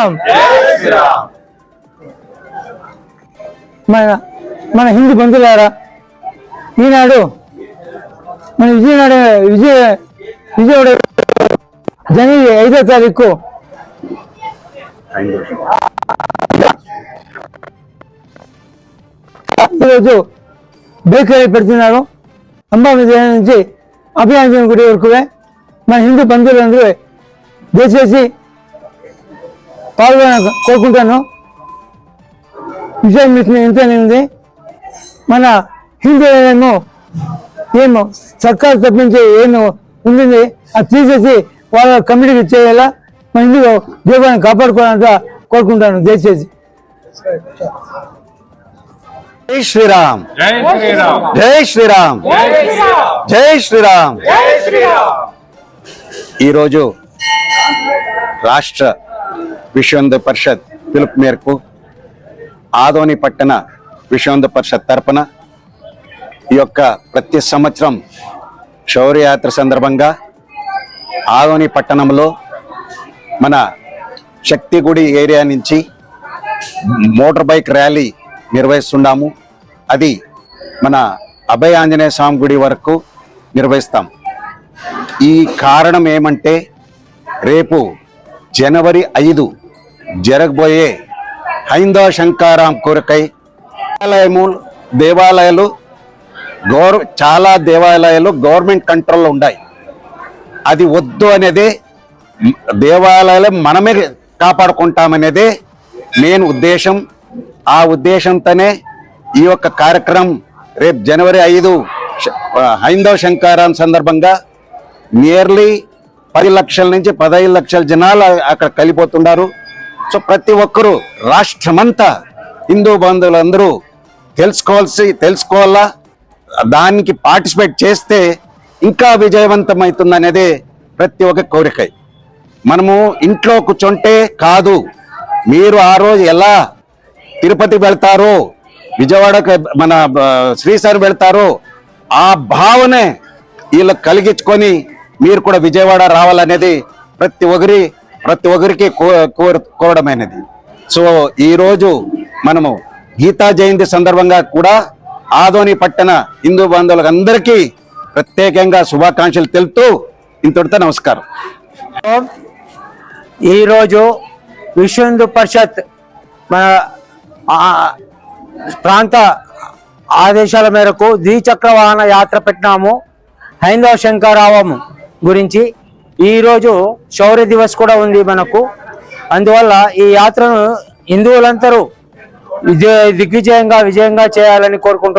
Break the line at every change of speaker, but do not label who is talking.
శ్రీరామ్. మన మన హిందూ బంధువులారా ఈనాడు మన విజయనాడు విజయ విజయవాడ జనవరి ఐదో తారీఖు. ఈరోజు బేకరీ పెడుతున్నారు అంబాబీ నుంచి అభియాన్ గుడి వరకు మన హిందూ బంధువులందరూ దయచేసి పాల్గొన కోరుకుంటాను విషయం మీకు ఎంతనే ఉంది. మన హిందూ ఏమో ఏమో సర్కారు తప్పించి ఏమో ఉంటుంది అది తీసేసి వాళ్ళ కమిటీకి ఇచ్చేయాలా? మన హిందూ దీపాన్ని కాపాడుకోవాలంట కోరుకుంటాను దయచేసి.
జై శ్రీరామ్.
జై శ్రీరామ్.
జై శ్రీరామ్. జై శ్రీరామ్. ఈరోజు రాష్ట్ర విశ్వంద పరిషత్ పిలుపు మేరకు ఆదోని పట్టణ విశ్వంద పరిషత్ తరపున ఈ యొక్క ప్రతి సంవత్సరం శౌర్యయాత్ర సందర్భంగా ఆదోని పట్టణంలో మన శక్తిగుడి ఏరియా నుంచి మోటార్ బైక్ ర్యాలీ నిర్వహిస్తున్నాము అది మన అభయ ఆంజనేయ స్వామి గుడి వరకు నిర్వహిస్తాం. ఈ కారణం ఏమంటే రేపు జనవరి ఐదు జరగబోయే హైందవ శంకారాం కొరకై దేవాలయము దేవాలయాలు గౌర్ చాలా దేవాలయాలు గవర్నమెంట్ కంట్రోల్లో ఉన్నాయి. అది వద్దు అనేది దేవాలయాలు మనమే కాపాడుకుంటామనేదే మెయిన్ ఉద్దేశం. ఆ ఉద్దేశంతోనే ఈ యొక్క కార్యక్రమం రేపు జనవరి ఐదు హైందవ శంకారాం సందర్భంగా నియర్లీ పది లక్షల నుంచి పదహైదు లక్షల జనాలు అక్కడ కలిపోతున్నారు సో ప్రతి ఒక్కరూ రాష్ట్రమంతా హిందూ బంధువులందరూ తెలుసుకోవాల్సి తెలుసుకోవాలా? దానికి పార్టిసిపేట్ చేస్తే ఇంకా విజయవంతం అనేది ప్రతి ఒక్క కోరిక. మనము ఇంట్లో కూర్చుంటే కాదు మీరు ఆ రోజు ఎలా తిరుపతి వెళ్తారో విజయవాడకు మన ఆ, శ్రీశైలం వెళ్తారో ఆ భావనే వీళ్ళకి కలిగించుకొని మీరు కూడా విజయవాడ రావాలనేది ప్రతి ఒక్కరి ప్రతి ఒక్కరికి కో- కోరడమైనది. సో ఈరోజు మనము గీతా జయంతి సందర్భంగా కూడా ఆదోని పట్టణ హిందూ బంధువులకు అందరికీ ప్రత్యేకంగా శుభాకాంక్షలు తెలుపుతూ ఇంతటితో నమస్కారం.
ఈరోజు విశ్వ హిందూ పరిషత్ మన ప్రాంత ఆదేశాల మేరకు ద్విచక్ర వాహన యాత్ర పెట్టినాము. హైందవ శంకరావం గురించి ఈరోజు శౌర్య దివస్ కూడా ఉంది మనకు. అందువల్ల ఈ యాత్రను హిందువులందరూ విజయ దిగ్విజయంగా విజయంగా చేయాలని కోరుకుంటున్నాను